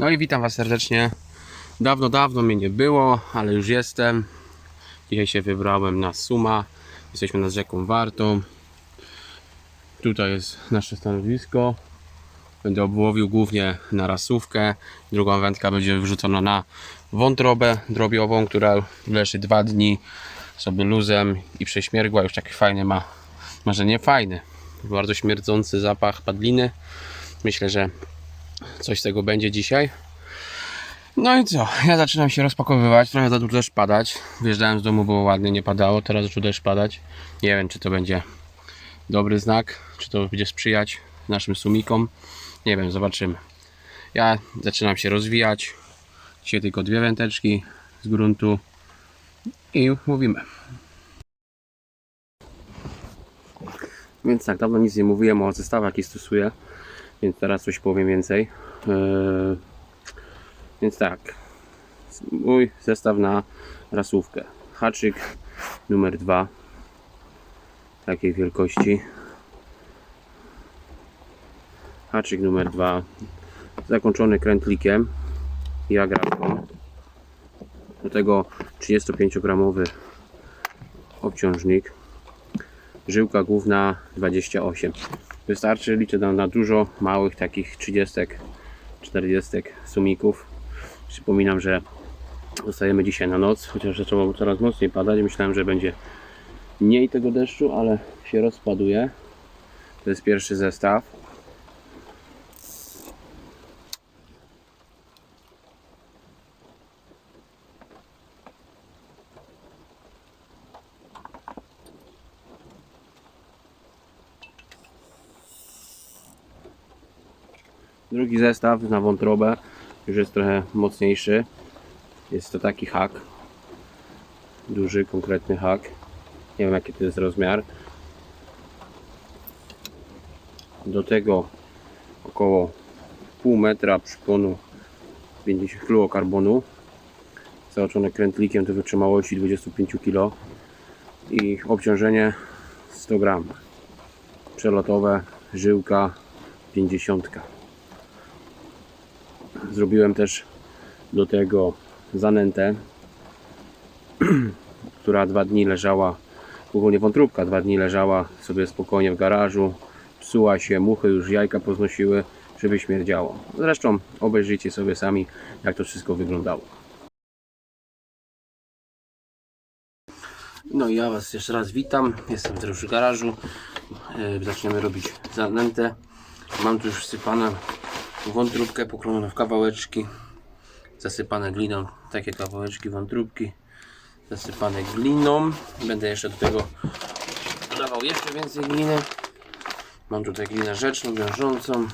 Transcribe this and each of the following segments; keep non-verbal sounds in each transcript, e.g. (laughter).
No i witam Was serdecznie. Dawno, dawno mnie nie było, ale już jestem. Dzisiaj się wybrałem na Suma. Jesteśmy nad rzeką Wartą. Tutaj jest nasze stanowisko. Będę obłowił głównie na rasówkę. Drugą wędkę będzie wrzucona na wątrobę drobiową, która leży dwa dni sobie luzem i prześmiergła. Już taki fajny ma, może nie fajny, bardzo śmierdzący zapach padliny. Myślę, że coś z tego będzie dzisiaj. No i co? Ja zaczynam się rozpakowywać. Trochę zaczął deszcz padać. Wyjeżdżałem z domu, było ładnie, nie padało. Teraz zaczął deszcz padać. Nie wiem, czy to będzie dobry znak, czy to będzie sprzyjać naszym sumikom. Nie wiem, zobaczymy. Ja zaczynam się rozwijać. Dzisiaj tylko dwie węteczki z gruntu i mówimy. Więc tak, dawno nic nie mówiłem o zestawach, jaki stosuję, więc teraz coś powiem więcej. Eee, więc tak, mój zestaw na rasówkę. Haczyk numer 2 takiej wielkości. Haczyk numer 2 zakończony krętlikiem i agrafką. Do tego 35-gramowy obciążnik. Żyłka główna 28. Wystarczy, liczę na, na dużo małych takich 30, 40 sumików. Przypominam, że zostajemy dzisiaj na noc, chociaż zaczęło coraz mocniej padać. Myślałem, że będzie mniej tego deszczu, ale się rozpaduje. To jest pierwszy zestaw. Drugi zestaw na wątrobę już jest trochę mocniejszy. Jest to taki hak. Duży, konkretny hak. Nie wiem jaki to jest rozmiar. Do tego około pół metra przyponu 50 fluokarbonu zaoczone krętlikiem do wytrzymałości 25 kg i obciążenie 100 gram przelotowe żyłka 50 zrobiłem też do tego zanętę (clears throat) która dwa dni leżała ogólnie wątróbka dwa dni leżała sobie spokojnie w garażu. Psuła się, muchy już jajka poznosiły żeby śmierdziało zresztą obejrzyjcie sobie sami jak to wszystko wyglądało. No i ja was jeszcze raz witam. Jestem teraz w garażu. Yy, zaczniemy robić zanętę. Mam tu już wsypane wątróbkę pokrojoną w kawałeczki zasypane gliną takie kawałeczki wątróbki zasypane gliną. Będę jeszcze do tego dodawał jeszcze więcej gliny. Mam tutaj glinę rzeczną, wiążącą.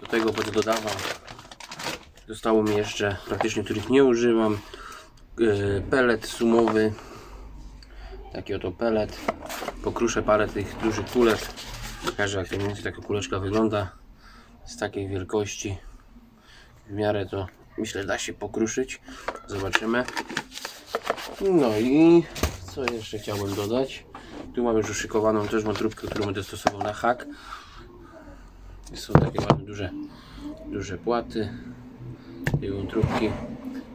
Do tego będę dodawał zostało mi jeszcze praktycznie których nie używam yy, pelet sumowy. Taki oto pelet. Pokruszę parę tych dużych kulek. Pokażę jak to mniej więcej taka kuleczka wygląda z takiej wielkości. W miarę to myślę da się pokruszyć. Zobaczymy. No i co jeszcze chciałbym dodać? Tu mam już uszykowaną też wątróbkę którą będę stosował na hak. Są takie ładne duże duże płaty tej wątróbki.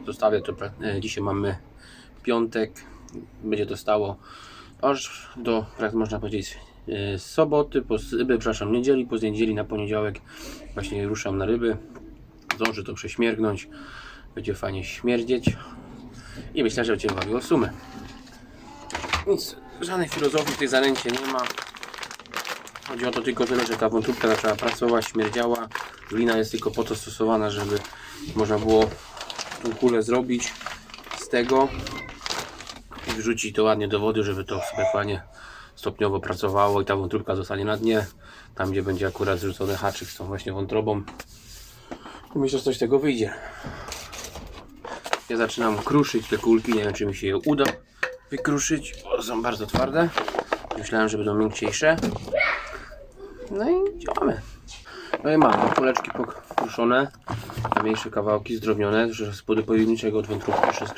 Zostawię to e, dzisiaj mamy piątek. Będzie to stało aż do jak można powiedzieć e, soboty, po, e, przepraszam, niedzieli, po niedzieli na poniedziałek właśnie ruszam na ryby. Zdąży to prześmiergnąć, będzie fajnie śmierdzieć i myślę, że będzie bawiło sumę. Nic, żadnej filozofii w tej zanęcie nie ma. Chodzi o to tylko tyle, że ta wątróbka zaczęła pracować, śmierdziała. Glina jest tylko po to stosowana, żeby można było tą kulę zrobić z tego i wrzucić to ładnie do wody, żeby to sobie fajnie stopniowo pracowało i ta wątróbka zostanie na dnie, tam gdzie będzie akurat zrzucony haczyk z tą właśnie wątrobą. I myślę, że coś z tego wyjdzie. Ja zaczynam kruszyć te kulki, nie wiem czy mi się je uda wykruszyć, bo są bardzo twarde. Myślałem, że będą miękciejsze. No i działamy. No i mam kuleczki pokruszone, mniejsze kawałki zdrobnione, że z pojedynczego od wątróbki jeszcze z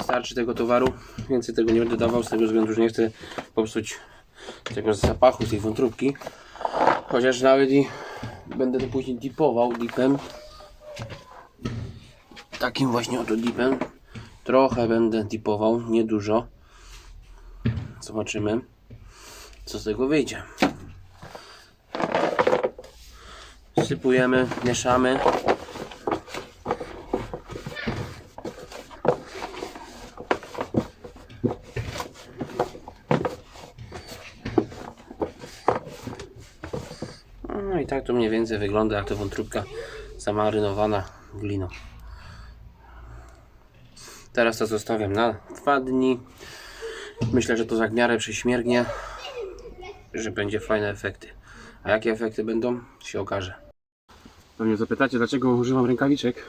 wystarczy tego towaru. Więcej tego nie będę dawał z tego względu, że nie chcę popsuć tego zapachu tej wątróbki. Chociaż nawet i będę to później dipował dipem, Takim właśnie oto dipem. Trochę będę dipował, niedużo. Zobaczymy, co z tego wyjdzie. Sypujemy, mieszamy. Tak to mniej więcej wygląda jak to wątróbka zamarynowana gliną. Teraz to zostawiam na dwa dni. Myślę, że to za w miarę prześmiergnie, że będzie fajne efekty. A jakie efekty będą, się okaże. Pewnie zapytacie, dlaczego używam rękawiczek.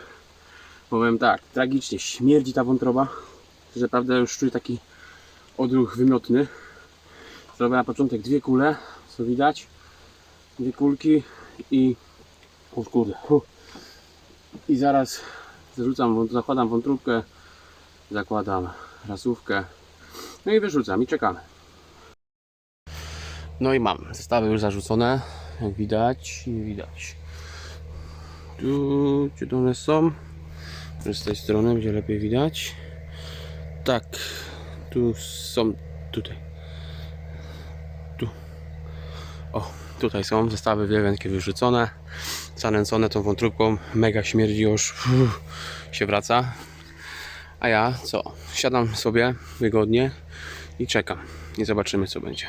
Powiem tak, tragicznie śmierdzi ta wątroba, że prawda już czuję taki odruch wymiotny. Zrobię na początek dwie kule, co widać. Dwie kulki i... O kurde. I zaraz zarzucam, wą- zakładam wątróbkę, zakładam rasówkę, no i wyrzucam i czekamy. No i mam zestawy już zarzucone, jak widać, nie widać. Tu, gdzie one są? Z tej strony, gdzie lepiej widać. Tak, tu są, tutaj. Tu. O, tutaj są zestawy wielkie wyrzucone, zanęcone tą wątróbką, mega śmierdzi już, uff, się wraca. A ja co? Siadam sobie wygodnie i czekam. I zobaczymy co będzie.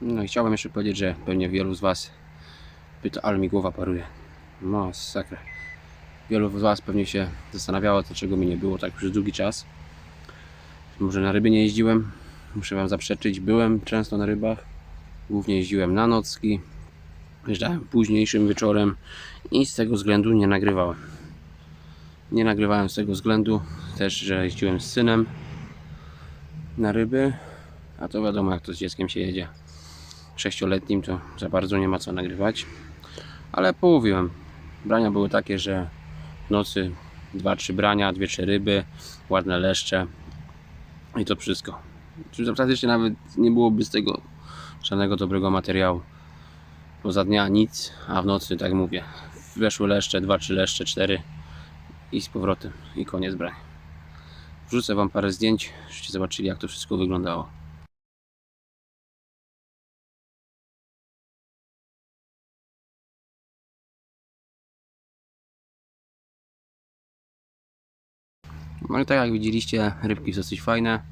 No i chciałbym jeszcze powiedzieć, że pewnie wielu z Was pyta, ale mi głowa paruje. Masakra. Wielu z Was pewnie się zastanawiało, dlaczego mi nie było tak przez długi czas. Może na ryby nie jeździłem. Muszę Wam zaprzeczyć. Byłem często na rybach. Głównie jeździłem na nocki. Jeżdżałem późniejszym wieczorem i z tego względu nie nagrywałem. Nie nagrywałem z tego względu też, że jeździłem z synem na ryby, a to wiadomo jak to z dzieckiem się jedzie. Sześcioletnim to za bardzo nie ma co nagrywać, ale połowiłem. Brania były takie, że w nocy dwa, trzy brania, dwie, trzy ryby, ładne leszcze i to wszystko. Czyli praktycznie nawet nie byłoby z tego żadnego dobrego materiału. Poza dnia nic, a w nocy, tak mówię, weszły leszcze, dwa, trzy leszcze, cztery i z powrotem i koniec brań. Wrzucę Wam parę zdjęć, żebyście zobaczyli jak to wszystko wyglądało. No i tak jak widzieliście, rybki są dosyć fajne.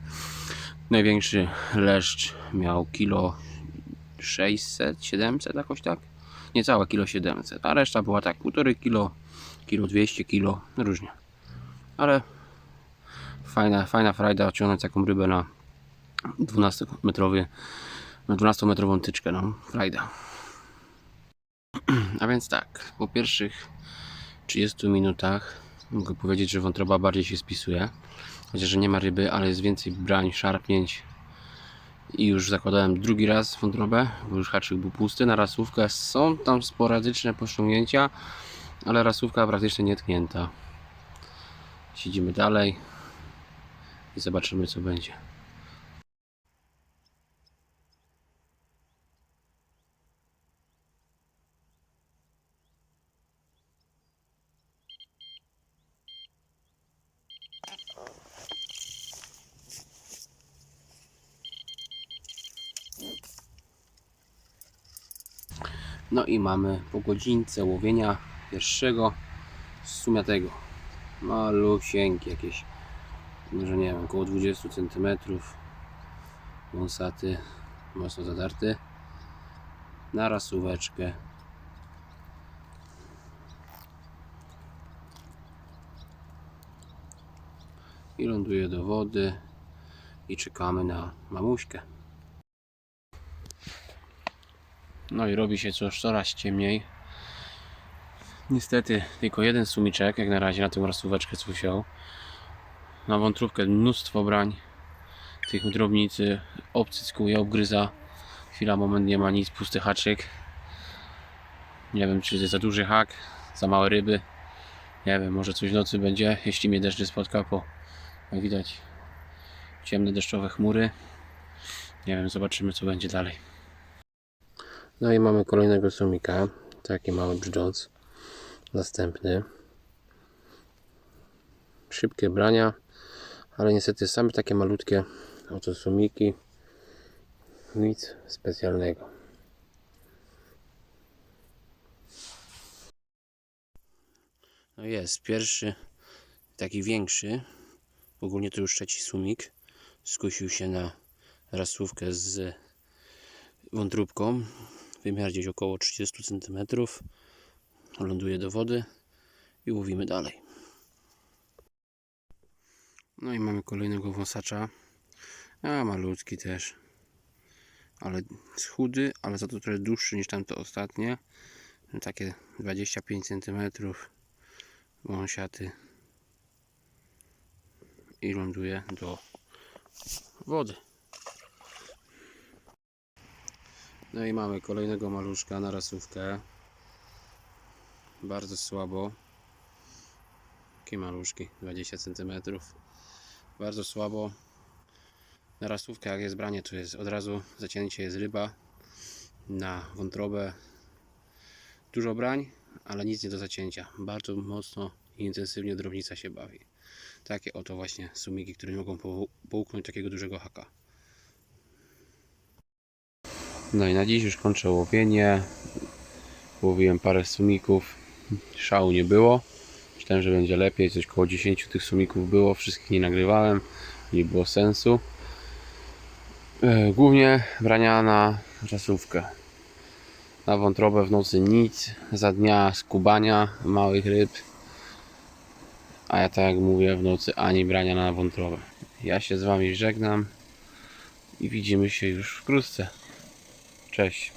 Największy leszcz miał kilo 600, 700 jakoś tak. Niecałe kilo 700, a reszta była tak 1,5 kilo, kilo 200 kilo, różnie. Ale fajna, fajna frajda odciągnąć taką rybę na 12 metrowy na 12 metrową tyczkę, no frajda. (clears throat) A więc tak, po pierwszych 30 minutach mogę powiedzieć, że wątroba bardziej się spisuje. Chociaż nie ma ryby, ale jest więcej brań, szarpnięć. I już zakładałem drugi raz wątrobę, bo już haczyk był pusty. Na rasówkę są tam sporadyczne pościągnięcia, ale rasówka praktycznie nietknięta. Siedzimy dalej i zobaczymy co będzie. No i mamy po godzince łowienia pierwszego sumiatego. Malusieńki jakieś, może nie wiem, około 20 cm. Wąsaty, mocno zadarty. Na rasóweczkę. I ląduje do wody. I czekamy na mamuśkę. No i robi się coś coraz ciemniej. Niestety tylko jeden sumiczek, jak na razie na tę rasóweczkę co wziął. Na wątróbkę mnóstwo brań. Tych drobnicy obcyckuje, obgryza. Chwila, moment, nie ma nic, pusty haczyk. Nie wiem, czy to za duży hak, za małe ryby. Nie wiem, może coś w nocy będzie, jeśli mnie deszcz nie spotka, bo jak widać ciemne deszczowe chmury. Nie wiem, zobaczymy co będzie dalej. No i mamy kolejnego sumika, taki mały brzdąc. Następny. Szybkie brania, ale niestety same takie malutkie oto sumiki. Nic specjalnego. No jest, pierwszy taki większy. Ogólnie to już trzeci sumik. Skusił się na rasówkę z wątróbką. Wymiar gdzieś około 30 cm. Ląduje do wody i łowimy dalej. No i mamy kolejnego wąsacza. A malutki też. Ale chudy, ale za to trochę dłuższy niż tamte ostatnie. Takie 25 cm. Wąsiaty. I ląduje do wody. No i mamy kolejnego maluszka na rasówkę. Bardzo słabo. Takie maluszki, 20 cm. Bardzo słabo. Na rasówkę jak jest branie to jest od razu zacięcie jest ryba. Na wątrobę dużo brań, ale nic nie do zacięcia. Bardzo mocno i intensywnie drobnica się bawi. Takie oto właśnie sumiki, które mogą połknąć takiego dużego haka. No i na dziś już kończę łowienie. Łowiłem parę sumików. Szału nie było. Myślałem, że będzie lepiej. Coś koło 10 tych sumików było. Wszystkich nie nagrywałem. Nie było sensu. E, Głównie brania na czasówkę. Na wątrobę w nocy nic. Za dnia skubania małych ryb. A ja tak jak mówię w nocy ani brania na wątrobę. Ja się z Wami żegnam i widzimy się już wkrótce. Cześć.